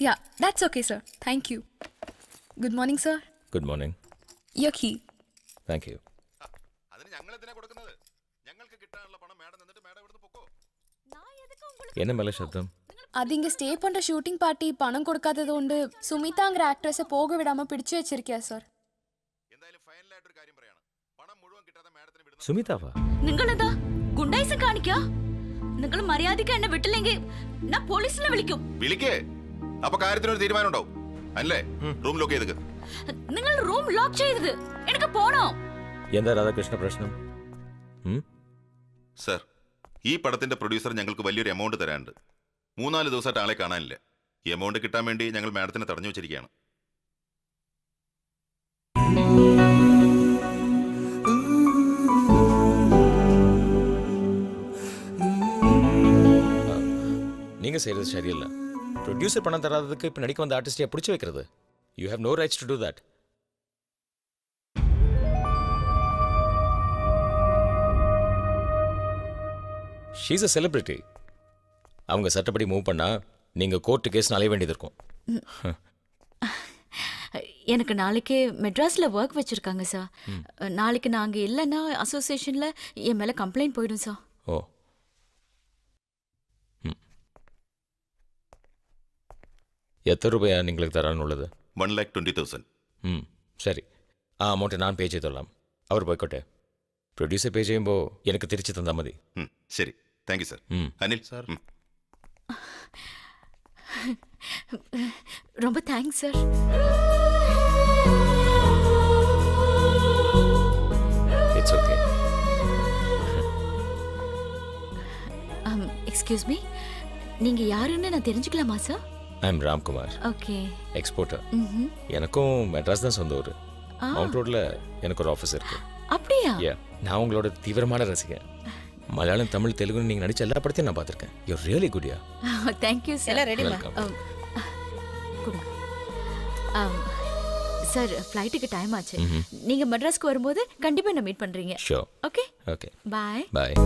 Yeah that's okay sir thank you Good morning, sir good morning യോ കീ thank you അതിന് ഞങ്ങൾ എന്തിനാ കൊടുക്കുന്നത്? ഞങ്ങൾക്ക് കിട്ടാനുള്ള പണം മാഡം എന്നിട്ട് മാഡം ഇവിടുന്ന് പൊക്കോ? എന്നെ മേലെ ശബ്ദം. അതിന്റെ സ്റ്റേ പണ്ട ഷൂട്ടിംഗ് പാർട്ടി പണം കൊടുക്കാത്തത് കൊണ്ട് സുമിതാങ്കർ ആക്ട്രസ് പോക വിടാമ പിടിച്ചു വെച്ചിരിക്കുക സർ എന്തായാലും ഫൈനലായിട്ട് ഒരു കാര്യം പറയാണ്. പണം മുഴുവൻ കിട്ടാതെ മാഡത്തിന് വിടുന്നു സുമിതാവ? നിങ്ങൾ എന്താ ഗുണ്ടായിസം കാണിക്കുക നിങ്ങൾ മര്യാദയ്ക്ക് എന്നെ വിട്ടില്ലെങ്കിൽ ഞാൻ പോലീസിനെ വിളിക്കും. വിളിക്കേ. അപ്പൊ കാര്യത്തിനൊരു തീരുമാനം ഉണ്ടാവും അല്ലേ റൂം ലോക്ക് ചെയ്തത് നിങ്ങൾ റൂം ലോക്ക് ചെയ്തത് എനിക്ക് പോണോ എന്താ രാധാകൃഷ്ണ പ്രശ്നം ഉം? സർ ഈ പടത്തിന്റെ പ്രൊഡ്യൂസർ ഞങ്ങൾക്ക് വലിയൊരു എമൗണ്ട് തരാനുണ്ട് മൂന്നാല് ദിവസമായിട്ട് ആളെ കാണാനില്ല ഈ എമൗണ്ട് കിട്ടാൻ വേണ്ടി ഞങ്ങൾ മാഡത്തിനെ തടഞ്ഞു വെച്ചിരിക്കുകയാണ് நீங்க செய்யறது சரியில்லை ப்ரொடியூசர் பணம் தராததுக்கு இப்போ நடிக்க வந்த ஆர்டிஸ்டை பிடிச்சி வைக்கிறது. You have no rights to do that she's a celebrity அவங்க சட்டப்படி மூவ் பண்ணா நீங்க கோர்ட்டு கேஸ் அலைய வேண்டியது இருக்கும். எனக்கு நாளைக்கு மெட்ராஸ்ல ஒர்க் வச்சிருக்காங்க சார் நாளைக்கு நாங்க இல்லைன்னா அசோசியேஷன்ல என் மேல கம்ப்ளைண்ட் போயிடும் சார் ஓ. எத்தனை ரூபாயா നിങ്ങൾക്ക് തരാനുള്ളത് உள்ளது വൺ ലാക്ക് ട്വന്റി തൗസൻഡ് ம் சரி ആ അമൗണ്ട് ഞാൻ പേ ചെയ്തോളാം അവർ പോയിക്കോട്ടെ പ്രൊഡ്യൂസർ പേ ചെയ്യുമ്പോൾ എനിക്ക് തിരിച്ചു തന്നാൽ മതി ശരി താങ്ക് യു സർ ம் അനിൽ സാർ ரொம்ப thanks sir it's okay excuse me நீங்க யாருன்னு நான் தெரிஞ்சுக்கலாமா sir I am Ramkumar okay exporter. எனக்கும் மெட்ராஸ் தான் சொந்த ஊர். மவுண்ட் ரோட்ல எனக்கு ஒரு ஆஃபீஸ் இருக்கு. அப்படியா? நான் உங்களோட தீவிரமான ரசிகன். மலையாளம் தமிழ் தெலுங்கு நீங்கள் நடிச்ச எல்லா படத்தையும் நான் பார்த்துருக்கேன். யூ ரியலி குட்யா தேங்க்யூ சார் எல்லாம் கொடுங்க சார் ஃப்ளைட்டுக்கு டைம் ஆச்சு. ம்ஹும். நீங்க மெட்ராஸ்க்கு வரும்போது கண்டிப்பா என்ன மீட் பண்றீங்க. So okay okay bye bye